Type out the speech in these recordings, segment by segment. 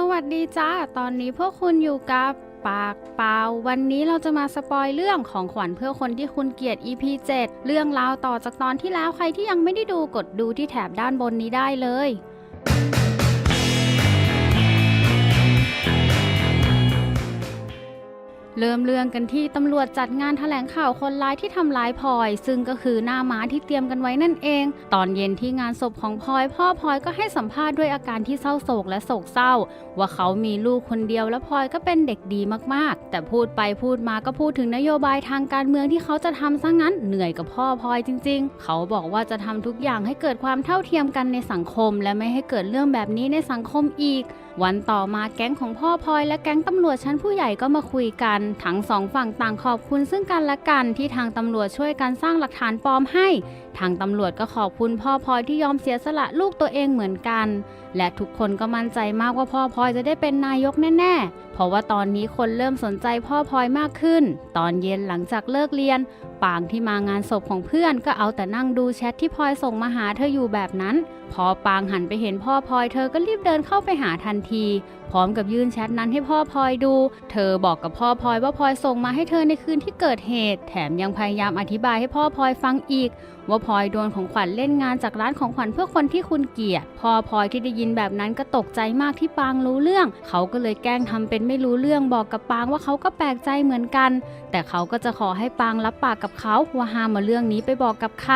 สวัสดีจ้า ตอนนี้พวกคุณอยู่กับปากเปล่า วันนี้เราจะมาสปอยเรื่องของขวัญเพื่อคนที่คุณเกลียด EP 7 เรื่องราวต่อจากตอนที่แล้วใครที่ยังไม่ได้ดูกดดูที่แถบด้านบนนี้ได้เลย เริ่มเรื่องกันที่ตำรวจจัดงานแถลงข่าวคนร้ายที่ทำร้ายพลอย ซึ่งก็คือหน้าม้าที่เตรียมกันไว้นั่นเอง ตอนเย็นที่งานศพของพลอย พ่อพลอยก็ให้สัมภาษณ์ด้วยอาการที่เศร้าโศกและโศกเศร้า ว่าเขามีลูกคนเดียวและพลอยก็เป็นเด็กดีมากๆ แต่พูดไปพูดมาก็พูดถึงนโยบายทางการเมืองที่เขาจะทำซะงั้นเหนื่อยกับพ่อพลอยจริง ๆ เขาบอกว่าจะทำทุกอย่างให้เกิดความเท่าเทียมกันในสังคม และไม่ให้เกิดเรื่องแบบนี้ในสังคมอีก วันต่อมาแก๊งของพ่อพลอยและแก๊งตำรวจชั้นผู้ใหญ่ก็มาคุยกัน ทั้งสองฝั่งต่างขอบคุณซึ่งกันและกันที่ทางตำรวจช่วยกันสร้างหลักฐานปลอมให้ ทางตำรวจก็ขอบคุณพ่อพลอยที่ยอมเสียสละลูกตัวเองเหมือนกัน และทุกคนก็มั่นใจมากว่าพ่อพลอยจะได้เป็นนายกแน่ๆ เพราะว่าตอนนี้คนเริ่มสนใจพ่อพลอยมากขึ้น ตอนเย็นหลังจากเลิกเรียน ปางที่มางานศพของเพื่อนก็เอาแต่นั่งดูแชทที่พลอยส่งมาหาเธออยู่แบบนั้น พอปางหันไปเห็นพ่อพลอยเธอก็รีบเดินเข้าไปหาทันที พร้อมกับยื่นแชทนั้นให้พ่อพลอยดู เธอบอกกับพ่อพลอยว่าพลอยส่งมาให้เธอในคืนที่เกิดเหตุ แถมยังพยายามอธิบายให้พ่อพลอยฟังอีก ว่าพลอยโดนของขวัญเล่นงานจากร้านของขวัญเพื่อคนที่คุณเกลียดพ่อพลอยที่ได้ยินแบบนั้นก็ตกใจมากที่ปางรู้เรื่อง เขาก็เลยแกล้งทำเป็นไม่รู้เรื่องบอกกับปางว่าเขาก็แปลกใจเหมือนกัน แต่เขาก็จะขอให้ปางรับปากกับเขาว่าห้ามมาเรื่องนี้ไปบอกกับใคร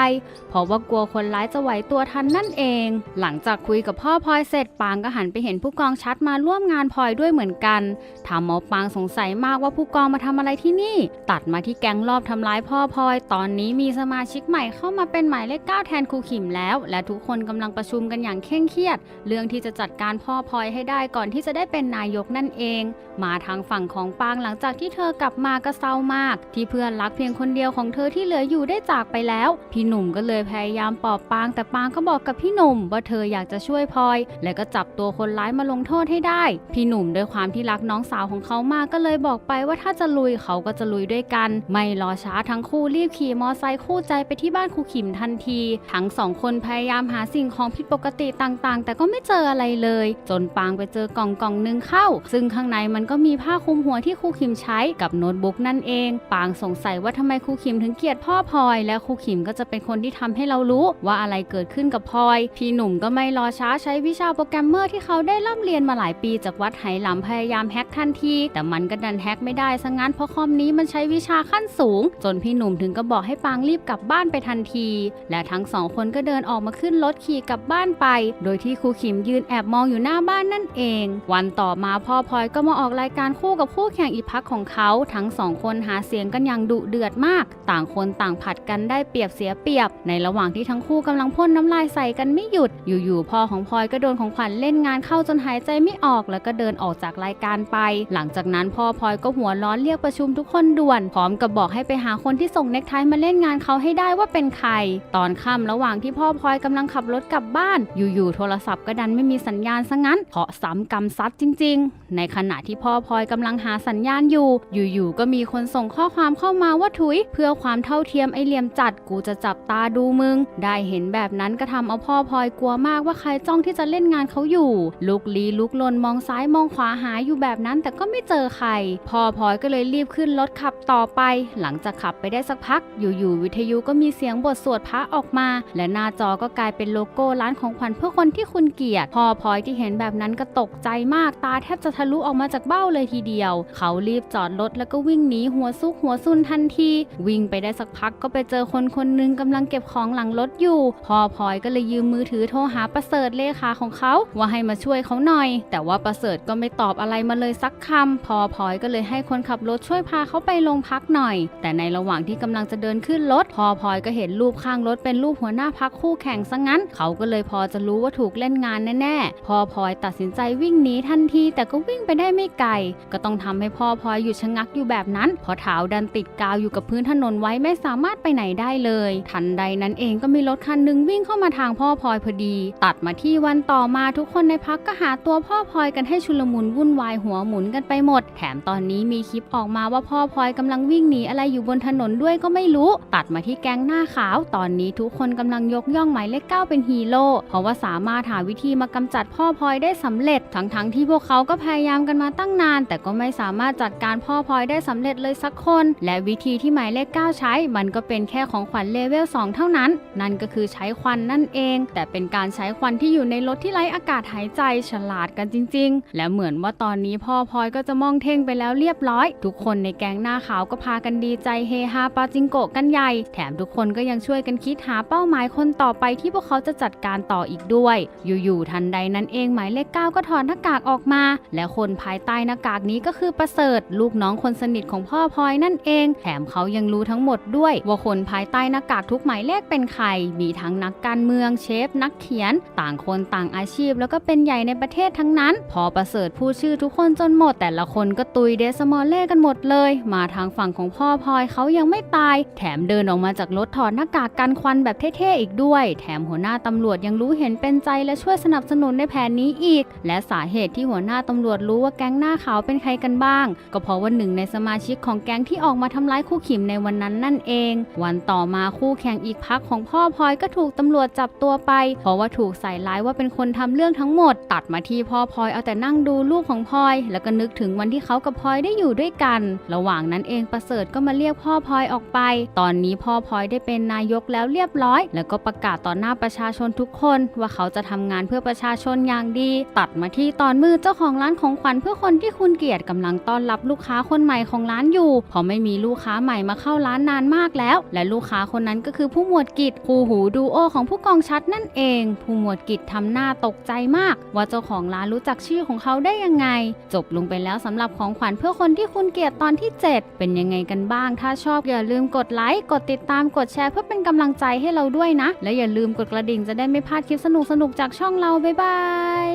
เพราะว่ากลัวคนร้ายจะไหวตัวทันนั่นเอง หลังจากคุยกับพ่อพลอยเสร็จปางก็หันไปเห็นผู้กองชัดมาร่วมงานพลอยด้วยเหมือนกันถามหมอปางสงสัยมากว่าผู้กองมาทำอะไรที่นี่ ตัดมาที่แก๊งรอบทำร้ายพ่อพลอย ตอนนี้มีสมาชิกใหม่เข้ามาเป็นหมายเลขเก้าแทนครูขิมแล้ว และทุกคนกำลังประชุมกันอย่างเคร่งเครียด เรื่องที่จะจัดการพ่อพลอยให้ได้ก่อนที่จะได้เป็นนายกนั่นเอง มาทางฝั่งของปางหลังจากที่เธอกลับมาก็เศร้ามาก ที่เพื่อนรักเพียงคนเดียวของเธอที่เหลืออยู่ได้จากไปแล้ว พี่หนุ่มก็เลยพยายามปลอบปางแต่ปางก็บอกกับพี่หนุ่ม ว่าเธออยากจะช่วยพลอย และก็จับตัวคนร้ายมาลงโทษให้ได้ พี่หนุ่มด้วยความที่รักน้องสาวของเขามากก็เลยบอกไปว่าถ้าจะลุยเขาก็จะลุยด้วยกัน ไม่รอช้าทั้งคู่รีบขี่มอไซค์คู่ใจไปที่บ้านครูขิมทันที ทั้งสองคนพยายามหาสิ่งของผิดปกติต่างๆ แต่ก็ไม่เจออะไรเลย จนปางไปเจอกล่องกล่องหนึงเข้า ซึ่งข้างในมันก็มีผ้าคลุมหัวที่ครูขิมใช้กับโน้ตบุ๊กนั่นเอง ปางสงสัยว่าทำไมครูขิมถึงเกลียดพ่อพลอย และครูขิมก็จะเป็นคนที่ทำให้เรารู้ว่าอะไรเกิดขึ้นกับพลอย พี่หนุ่มก็ไม่รอช้าใช้วิชาโปรแกรมเมอร์ที่เขาได้ร่ำเรียนมาหลายปีจากวัดไหหลำพยายามแฮกทันที แต่มันก็ดันแฮกไม่ได้ซะงั้นเพราะคอมนี้มันใช้วิชาขั้นสูง จนพี่หนุ่มถึงก็บอกให้ปางรีบกลับบ้านไปทันทีและทั้งสองคนก็เดินออกมาขึ้นรถขี่กลับบ้านไป โดยที่ครูขิมยืนแอบมองอยู่หน้าบ้านนั่นเอง วันต่อมาพ่อพลอยก็มาออกรายการคู่กับคู่แข่งอีกพักของเขาทั้งสองคนหาเสียงกันอย่างดุเดือดมาก ต่างคนต่างผัดกันได้เปรียบเสียเปรียบ ในระหว่างที่ทั้งคู่กำลังพ่นน้ำลายใส่กันไม่หยุด อยู่ๆพ่อของพลอยก็โดนของขวัญเล่นงานเข้าจนหายใจไม่ออก แล้วก็เดินออกจากรายการไป หลังจากนั้นพ่อพลอยก็หัวร้อนเรียกประชุมทุกคนด่วนพร้อมกับบอกให้ไปหาคนที่ส่งเน็กไทมาเล่นงานเขาให้ได้ว่าเป็นใครตอนค่ำระหว่างที่พ่อพลอยกำลังขับรถกลับบ้าน อยู่ๆโทรศัพท์ก็ดันไม่มีสัญญาณซะงั้นเพราะซ้ำกรรมซัดจริง ๆ ในขณะที่พ่อพลอยกำลังหาสัญญาณอยู่ อยู่ๆก็มีคนส่งข้อความเข้ามาว่าถุย เพื่อความเท่าเทียมไอเหลี่ยมจัดกูจะจับตาดูมึง ได้เห็นแบบนั้นก็ทำเอาพ่อพลอยกลัวมากว่าใครจ้องที่จะเล่นงานเขาอยู่ ลุกลี้ลุกลนมองซ้ายมองขวาหาอยู่แบบนั้น แต่ก็ไม่เจอใคร พ่อพลอยก็เลยรีบขึ้นรถขับต่อไป หลังจากขับไปได้สักพัก อยู่ๆวิทยุก็มีเสียงบทสวดพระออกมา และหน้าจอก็กลายเป็นโลโก้ร้านของขวัญเพื่อคนที่คุณเกลียด พอพลอยที่เห็นแบบนั้นก็ตกใจมากตาแทบจะทะลุออกมาจากเบ้าเลยทีเดียว เขารีบจอดรถแล้วก็วิ่งหนีหัวซุกหัวซุนทันที วิ่งไปได้สักพักก็ไปเจอคนคนหนึงกำลังเก็บของหลังรถอยู่ พอพลอยก็เลยยืมมือถือโทรหาประเสริฐเลขาของเขาว่าให้มาช่วยเขาหน่อย แต่ว่าประเสริฐก็ไม่ตอบอะไรมาเลยสักคำพอพลอยก็เลยให้คนขับรถช่วยพาเขาไปโรงพักหน่อย แต่ในระหว่างที่กำลังจะเดินขึ้นรถพอพลอยก็เห็นรูปข้างรถเป็นรูปหัวหน้าพักคู่แข่งซะงั้น เขาก็เลยพอจะรู้ว่าถูกเล่นงานแน่ๆ พ่อพลอยตัดสินใจวิ่งหนีทันที แต่ก็วิ่งไปได้ไม่ไกล ก็ต้องทำให้พ่อพลอยหยุดชะงักอยู่แบบนั้นเพราะเท้าดันติดกาวอยู่กับพื้นถนนไว้ไม่สามารถไปไหนได้เลย ทันใดนั้นเองก็มีรถคันหนึ่งวิ่งเข้ามาทางพ่อพลอยพอดี ตัดมาที่วันต่อมาทุกคนในพักก็หาตัวพ่อพลอยกันให้ชุลมุนวุ่นวายหัวหมุนกันไปหมด แถมตอนนี้มีคลิปออกมาว่าพ่อพลอยกำลังวิ่งหนีอะไรอยู่บนถนนด้วยก็ไม่รู้ ตัดมาที่แก๊งหน้าขาวตอนนี้ทุกคนกำลังยกย่องหมายเลขเก้าเป็นฮีโร่เพราะว่าสามารถหาวิธีมากำจัดพ่อพลอยได้สำเร็จ ทั้งๆที่พวกเขาก็พยายามกันมาตั้งนาน แต่ก็ไม่สามารถจัดการพ่อพลอยได้สำเร็จเลยสักคน และวิธีที่หมายเลข9ใช้ มันก็เป็นแค่ของขวัญเลเวล2เท่านั้น นั่นก็คือใช้ควันนั่นเอง แต่เป็นการใช้ควันที่อยู่ในรถที่ไร้อากาศหายใจฉลาดกันจริง ๆ และเหมือนว่าตอนนี้พ่อพลอยก็จะมองเท่งไปแล้วเรียบร้อย ทุกคนในแก๊งหน้าขาวก็พากันดีใจเฮฮาปาจิงโกะกันใหญ่ แถมทุกคนก็ยังช่วยกันคิดหาเป้าหมายคนต่อไปที่พวกเขาจะจัดการต่ออีกด้วย อยู่ๆทันใดนั้นเองหมายเลขเก้าก็ถอดหน้ากากออกมา และคนภายใต้หน้ากากนี้ก็คือประเสริฐ ลูกน้องคนสนิทของพ่อพลอยนั่นเอง แถมเขายังรู้ทั้งหมดด้วย ว่าคนภายใต้หน้ากากทุกหมายเลขเป็นใคร มีทั้งนักการเมืองเชฟ นักเขียน ต่างคนต่างอาชีพ แล้วก็เป็นใหญ่ในประเทศทั้งนั้น พอประเสริฐพูดชื่อทุกคนจนหมด แต่ละคนก็ตุยเดสมอลเล่กันหมดเลย มาทางฝั่งของพ่อพลอยเขายังไม่ตาย แถมเดินออกมาจากรถถอดหน้ากากกันควันแบบเท่ๆอีกด้วย แถมหัวหน้าตำรวจยังรู้เห็นเป็นใจและช่วยสนับสนุนในแผนนี้อีก และสาเหตุที่หัวหน้าตำรวจรู้ว่าแก๊งหน้าขาวเป็นใครกันบ้าง ก็เพราะว่าหนึ่งในสมาชิกของแก๊งที่ออกมาทำร้ายคู่ขิมในวันนั้นนั่นเอง วันต่อมาคู่แข่งอีกพักของพ่อพลอยก็ถูกตำรวจจับตัวไป เพราะว่าถูกใส่ร้ายว่าเป็นคนทำเรื่องทั้งหมด ตัดมาที่พ่อพลอยเอาแต่นั่งดูลูกของพลอย แล้วก็นึกถึงวันที่เขากับพลอยได้อยู่ด้วยกัน ระหว่างนั้นเองประเสริฐก็มาเรียกพ่อพลอยออกไป ตอนนี้พ่อพลอยได้เป็นนายยกแล้วเรียบร้อย แล้วก็ประกาศต่อหน้าประชาชนทุกคนว่าเขาจะทำงานเพื่อประชาชนอย่างดี ตัดมาที่ตอนมือเจ้าของร้านของขวัญเพื่อคนที่คุณเกลียดกำลังต้อนรับลูกค้าคนใหม่ของร้านอยู่เพราะไม่มีลูกค้าใหม่มาเข้าร้านนานมากแล้ว และลูกค้าคนนั้นก็คือผู้หมวดกิจคู่หูดูโอของผู้กองชัดนั่นเอง ผู้หมวดกิจทำหน้าตกใจมาก ว่าเจ้าของร้านรู้จักชื่อของเขาได้ยังไง จบลงไปแล้วสำหรับของขวัญเพื่อคนที่คุณเกลียดตอนที่ 7 เป็นยังไงกันบ้าง ถ้าชอบอย่าลืมกดไลค์กดติดตามกดแชร์เพื่อเป็นกำลังใจให้เราด้วยนะ และอย่าลืมกดกระดิ่งจะได้ไม่พลาดคลิปสนุกๆจากช่องเราบ๊ายบาย